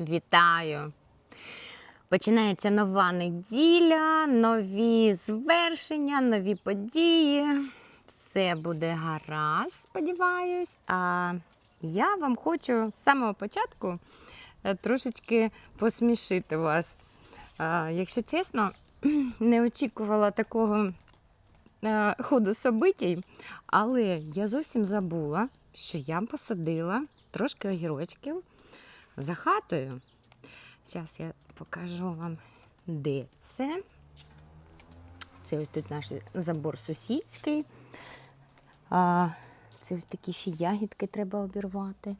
Вітаю! Починається нова неділя, нові звершення, нові події. Все буде гаразд, сподіваюсь. А я вам хочу з самого початку е, трошечки посмішити вас. Якщо чесно, не очікувала такого е, ходу собитій, але я зовсім забула, що я посадила трошки огірочків за хатою. Зараз я покажу вам, де це. Це ось тут наш забор сусідський. А, це ось такі ще ягідки треба обірвати.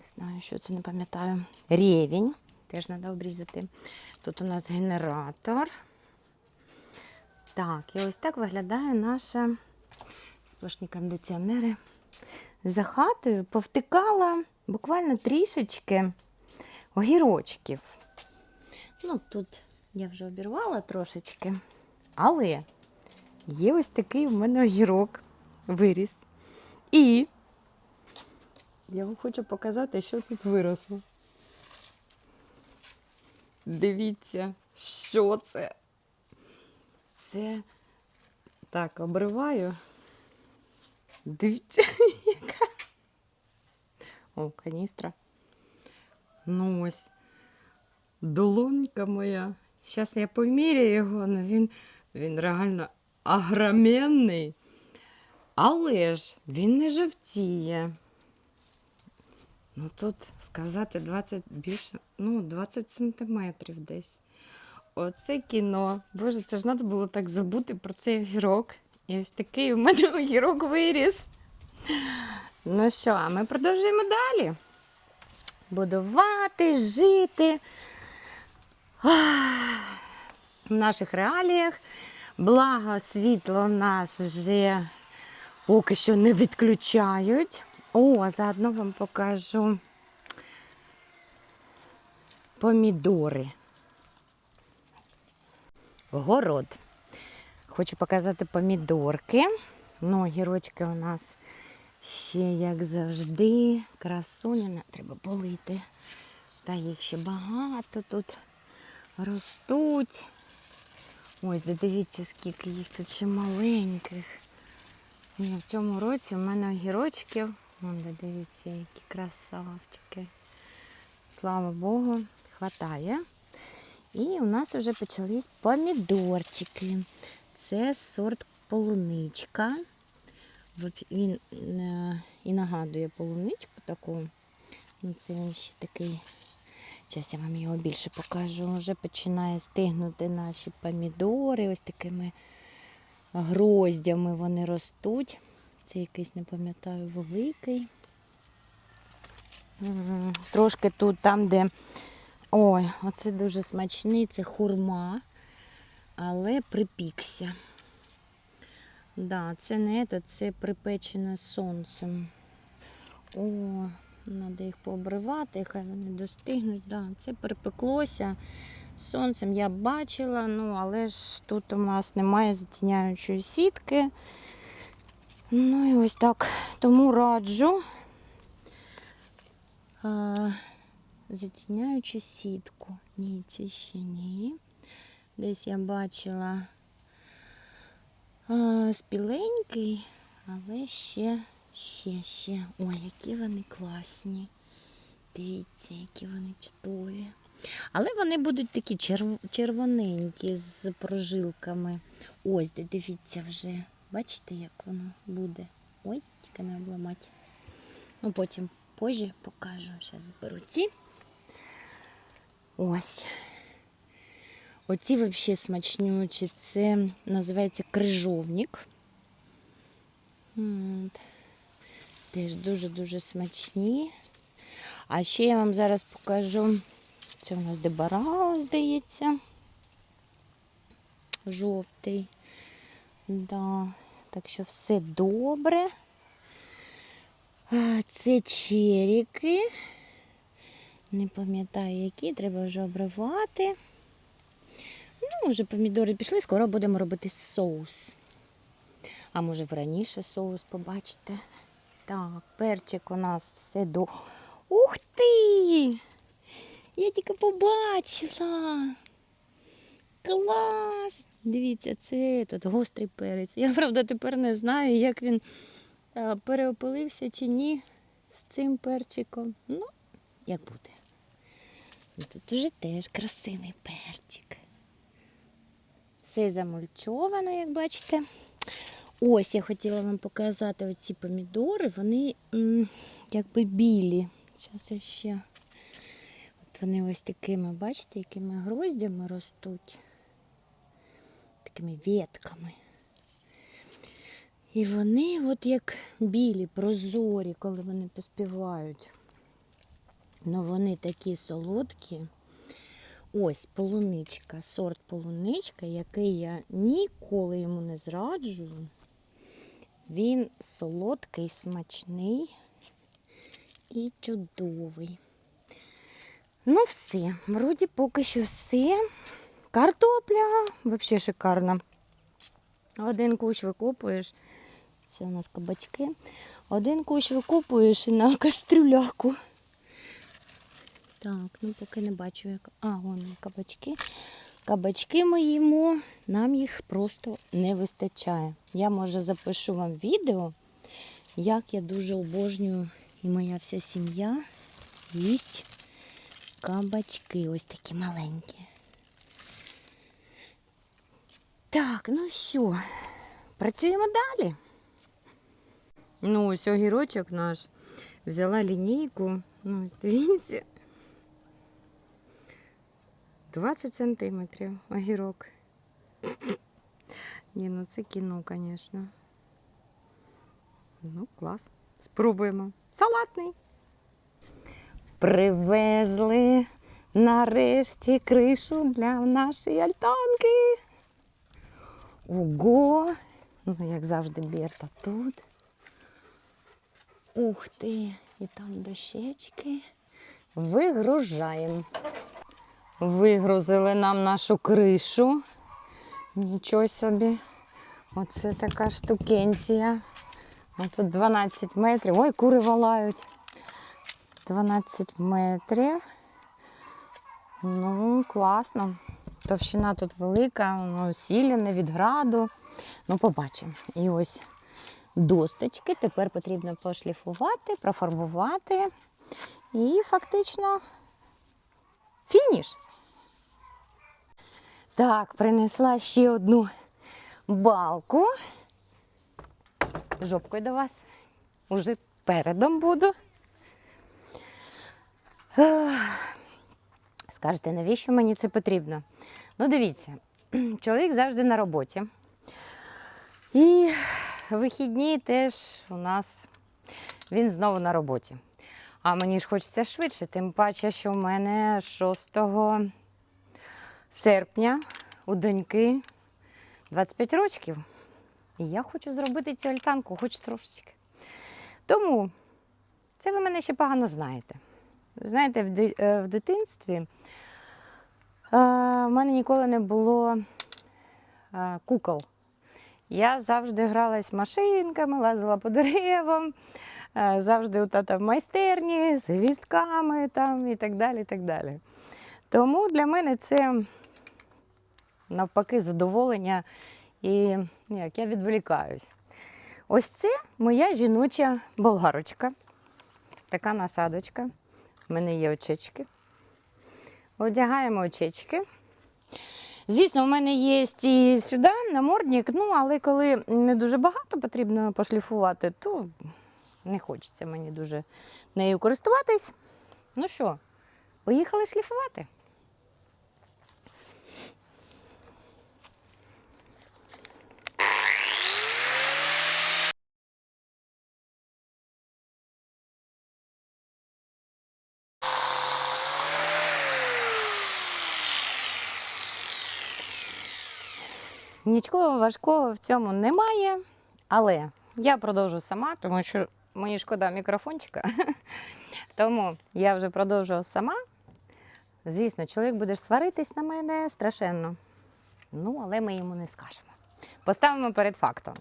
Не знаю, що це не пам'ятаю. Рєвінь. Теж треба обрізати. Тут у нас генератор. Так, і ось так виглядає наша сплошні кондиціонери. За хатою повтикала буквально трішечки огірочків. Ну, тут я вже обірвала трошечки, але є ось такий в мене огірок виріс. І я вам хочу показати, що тут виросло. Дивіться, що це? Це так, обриваю. Дивіться. О, каністра. Ну ось. Долонька моя. Зараз я поміряю його, але він, він реально агроменний. Але ж він не жовтіє. Ну тут сказати 20 більше, ну, 20 сантиметрів десь. Оце кіно. Боже, це ж треба було так забути про цей огірок. І ось такий у мене огірок виріс. Ну що, а ми продовжуємо далі. Будувати, жити в наших реаліях. Благо, світло нас вже поки що не відключають. О, заодно вам покажу помідори. Город. Хочу показати помідорки. Ну, гірочки у нас ще, як завжди, красуня. Треба полити. Та їх ще багато тут ростуть. Ось, дивіться, скільки їх тут ще маленьких. Ні, в цьому році в мене огірочків. Вон, дивіться, які красавчики. Слава Богу, хватає. І у нас вже почались помідорчики. Це сорт полуничка. Він е, і нагадує полуничку таку. Ну, це він ще такий. Зараз я вам його більше покажу. Вже починає стигнути наші помідори. Ось такими гроздями вони ростуть. Це якийсь, не пам'ятаю, великий. Трошки тут там, де. Ой, оце дуже смачний, це хурма, але припікся. Да, це не це, це припечене сонцем. О, треба їх пообривати, хай вони достигнуть. Да, це припеклося сонцем. Я бачила, ну але ж тут у нас немає затіняючої сітки. Ну і ось так. Тому раджу а, затіняючу сітку. Ні, це ще ні. Десь я бачила спіленький, але ще, ще, ще. Ой, які вони класні. Дивіться, які вони чудові. Але вони будуть такі черв... червоненькі з прожилками. Ось, де дивіться вже. Бачите, як воно буде? Ой, тільки не обламати. Ну, потім позже покажу. Зараз зберу ці. Ось. Оці взагалі смачнючі. Це називається крижовник. Теж дуже-дуже смачні. А ще я вам зараз покажу. Це у нас дебарао, здається. Жовтий. Да. Так що все добре. Це черіки. Не пам'ятаю, які, треба вже обривати. Ну, вже помідори пішли, скоро будемо робити соус. А може раніше соус побачите. Так, перчик у нас все до. Ух ти! Я тільки побачила. Клас! Дивіться, це тут гострий перець. Я правда тепер не знаю, як він е, переопилився чи ні з цим перчиком. Ну, як буде. Тут уже теж красивий перчик. Все замульчовано, як бачите. Ось я хотіла вам показати оці помідори. Вони якби білі. Зараз я ще. От вони ось такими, бачите, якими гроздями ростуть. Такими ветками. І вони от як білі, прозорі, коли вони поспівають. Ну вони такі солодкі. Ось полуничка, сорт полуничка, який я ніколи йому не зраджую. Він солодкий, смачний і чудовий. Ну, все, вроді поки що все. Картопля взагалі шикарна. Один кущ викопуєш. Це у нас кабачки. Один кущ викопуєш і на кастрюляку. Так, ну поки не бачу, як. А, вон кабачки. Кабачки ми їмо, нам їх просто не вистачає. Я, може, запишу вам відео, як я дуже обожнюю і моя вся сім'я їсть кабачки. Ось такі маленькі. Так, ну що, працюємо далі. Ну, ось огірочок наш. Взяла лінійку. Ну, дивіться. 20 сантиметрів огірок. Ні, ну це кіно, звісно. Ну, клас. Спробуємо. Салатний. Привезли нарешті кришу для нашої альтанки. Ого! Ну, як завжди, Берта тут. Ух ти! І там дощечки. Вигружаємо. Вигрузили нам нашу кришу. Нічого собі. Оце така штукенція. Тут 12 метрів. Ой, кури валають. 12 метрів. Ну, класно. Товщина тут велика, воно сіляне від граду. Ну, побачимо. І ось досточки. Тепер потрібно пошліфувати, профарбувати. І фактично фініш. Так, принесла ще одну балку. Жопкою до вас. Уже передом буду. Скажете, навіщо мені це потрібно? Ну, дивіться, чоловік завжди на роботі. І вихідні теж у нас він знову на роботі. А мені ж хочеться швидше, тим паче, що в мене 6 серпня у доньки 25 років. І я хочу зробити цю альтанку, хоч трошечки. Тому це ви мене ще погано знаєте. Знаєте, в, е, дитинстві е, в мене ніколи не було е, кукол. Я завжди гралась машинками, лазила по деревам, завжди у тата в майстерні з гвістками там, і так далі. І так далі. Тому для мене це навпаки задоволення і ну, як я відволікаюсь. Ось це моя жіноча болгарочка. Така насадочка. У мене є очечки. Одягаємо очечки. Звісно, у мене є і сюди намордник, ну, але коли не дуже багато потрібно пошліфувати, то не хочеться мені дуже нею користуватись. Ну що, поїхали шліфувати. Нічого важкого в цьому немає, але я продовжу сама, тому що мені шкода мікрофончика. Тому я вже продовжу сама. Звісно, чоловік буде сваритись на мене страшенно. Ну, але ми йому не скажемо. Поставимо перед фактом.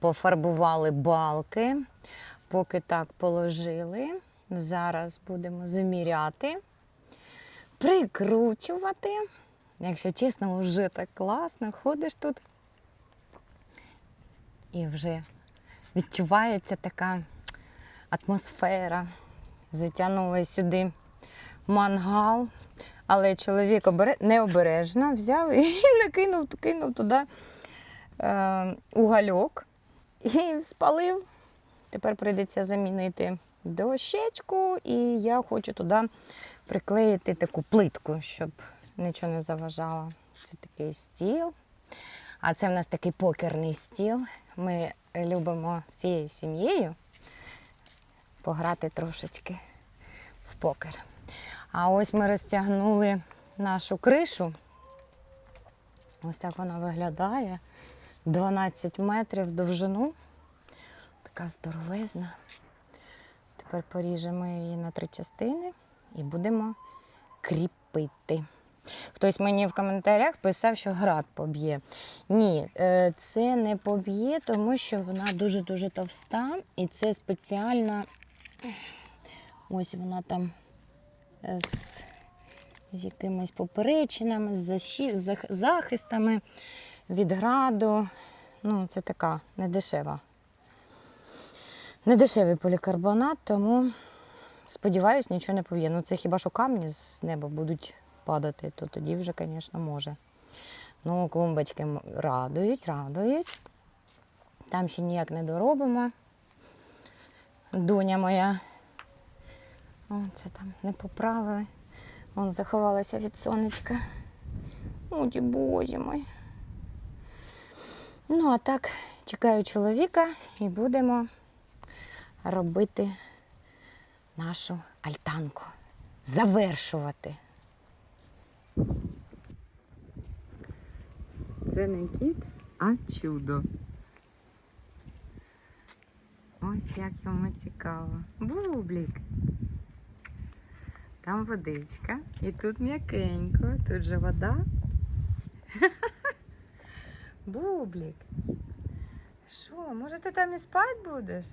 Пофарбували балки, поки так положили. Зараз будемо заміряти, прикручувати. Якщо чесно, вже так класно. Ходиш тут і вже відчувається така атмосфера. Затягнули сюди мангал, але чоловік обере... необережно взяв і накинув кинув туди е, угольок і спалив. Тепер прийдеться замінити дощечку, і я хочу туди приклеїти таку плитку, щоб нічого не заважало. Це такий стіл. А це в нас такий покерний стіл. Ми любимо всією сім'єю пограти трошечки в покер. А ось ми розтягнули нашу кришу. Ось так вона виглядає. 12 метрів довжину. Така здоровезна. Тепер поріжемо її на три частини і будемо кріпити. Хтось мені в коментарях писав, що град поб'є. Ні, е, це не поб'є, тому що вона дуже-дуже товста. І це спеціальна. Ось вона там е, з, з якимись поперечинами, з захистами від граду. Ну, це така недешева. Недешевий полікарбонат, тому сподіваюсь, нічого не поб'є. Ну, це хіба що камні з неба будуть падати, то тоді вже, звісно, може. Ну, клумбочки радують, радують. Там ще ніяк не доробимо. Доня моя. О, це там не поправили. Вон заховалася від сонечка. О, ті боже мой. Ну, а так, чекаю чоловіка і будемо робити нашу альтанку. Завершувати. Це не кіт, а чудо. Ось як йому цікаво. Бублік. Там водичка. І тут м'якенько. Тут же вода. Бублік. Що, може ти там і спать будеш?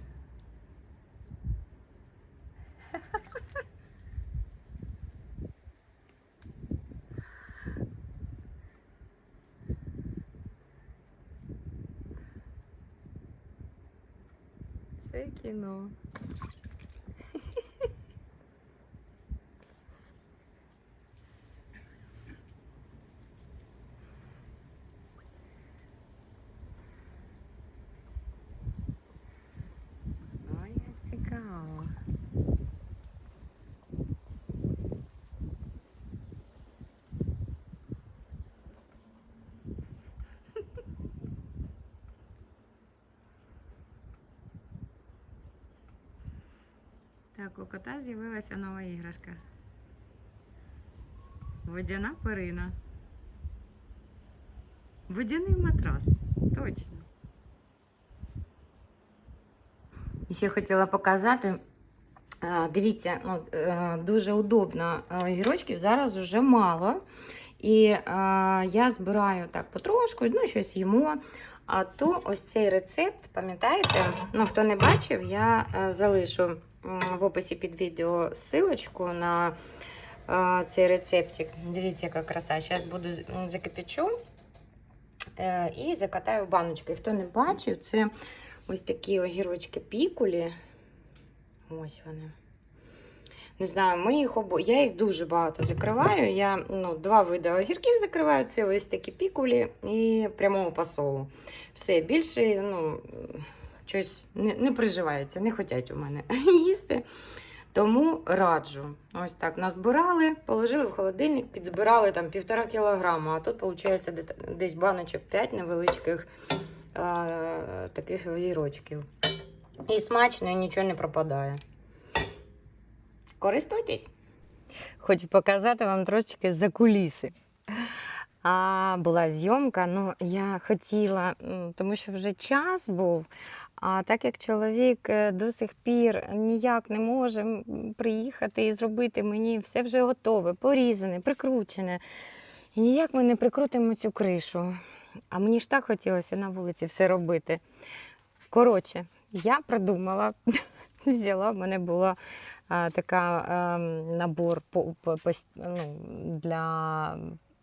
Це кіно. Ой, як цікаво. Так, у кота з'явилася нова іграшка. Водяна перина. Водяний матрас. Точно. Ще хотіла показати. Дивіться, от, е, дуже удобно. Е, Огірочків зараз вже мало. І я збираю так потрошку, ну, щось їмо. А то ось цей рецепт, пам'ятаєте? Ну, хто не бачив, я е, залишу в описі під відео ссылочку на е, цей рецептик. Дивіться, яка краса. Зараз буду закипячу е, і закатаю в баночки. Хто не бачив, це ось такі огірочки пікулі. Ось вони. Не знаю, ми їх обо... я їх дуже багато закриваю. Я ну, два види огірків закриваю. Це ось такі пікулі і прямого посолу. Все, більше ну, щось не, не приживається, не хочуть у мене їсти. Тому раджу. Ось так назбирали, положили в холодильник, підзбирали там півтора кілограма, а тут, виходить, десь баночок 5 невеличких а, таких огірочків. І смачно, і нічого не пропадає. Користуйтесь. Хочу показати вам трошечки за куліси. А, була зйомка, ну я хотіла, тому що вже час був. А так як чоловік е, до сих пір ніяк не може приїхати і зробити мені все вже готове, порізане, прикручене. І ніяк ми не прикрутимо цю кришу. А мені ж так хотілося на вулиці все робити. Коротше, я придумала, взяла, в мене була а, така ем, набор по, по, пос- ну, для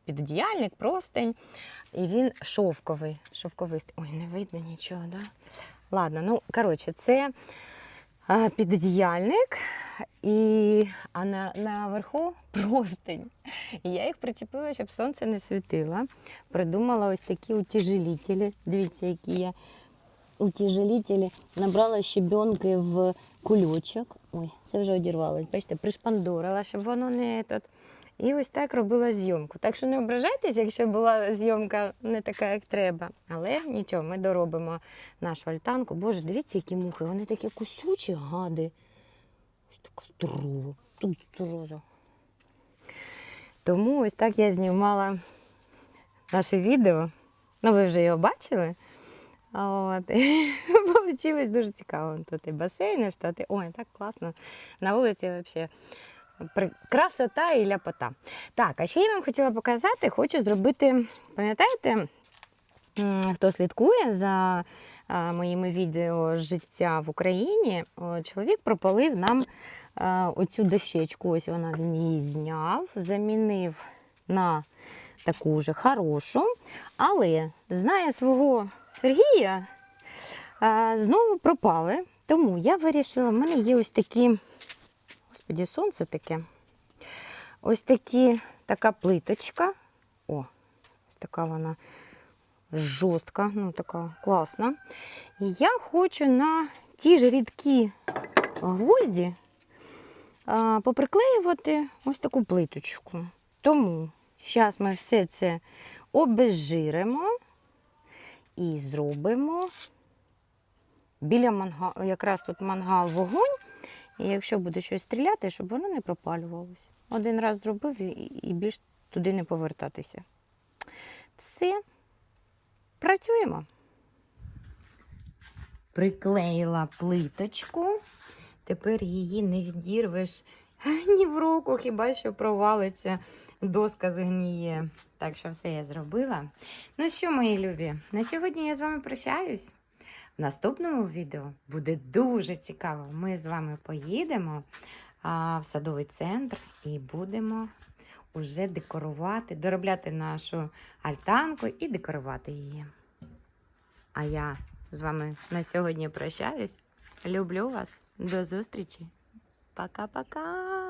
підодіяльник, простень, і він шовковий. шовковий. Ой, не видно нічого, да? Ладно, ну коротше, це а, підодіяльник, і, а на, наверху простень. І я їх причепила, щоб сонце не світило. Придумала ось такі утяжелітелі. Дивіться, які я утяжелітелі. Набрала щебенки в кульочок. Ой, це вже одірвалось. Бачите, пришпандорила, щоб воно не тут. І ось так робила зйомку. Так що не ображайтесь, якщо була зйомка не така, як треба. Але нічого, ми доробимо нашу альтанку. Боже, дивіться, які мухи. Вони такі кусючі, гади. Ось така здорова. Тут здорова. Тому ось так я знімала наше відео. Ну, ви вже його бачили. От. Получилось дуже цікаво. Тут і басейни, штати. Ой, так класно. На вулиці взагалі красота і ляпота. Так, а ще я вам хотіла показати, хочу зробити, пам'ятаєте, хто слідкує за моїми відео життя в Україні, чоловік пропалив нам оцю дощечку. Ось вона він її зняв, замінив на таку же хорошу, але знає свого Сергія, знову пропали. Тому я вирішила, в мене є ось такі, господі, сонце таке. Ось такі, така плиточка. О, ось така вона жорстка, ну така класна. І я хочу на ті ж рідкі гвозді а, поприклеювати ось таку плиточку. Тому зараз ми все це обезжиримо і зробимо біля мангалу, якраз тут мангал вогонь. І якщо буде щось стріляти, щоб воно не пропалювалося. Один раз зробив і, більш туди не повертатися. Все, працюємо. Приклеїла плиточку. Тепер її не відірвеш ні в руку, хіба що провалиться, доска згніє. Так що все я зробила. Ну що, мої любі, на сьогодні я з вами прощаюсь. В наступному відео буде дуже цікаво. Ми з вами поїдемо а, в садовий центр і будемо уже декорувати, доробляти нашу альтанку і декорувати її. А я з вами на сьогодні прощаюсь. Люблю вас. До зустрічі. Пока-пока.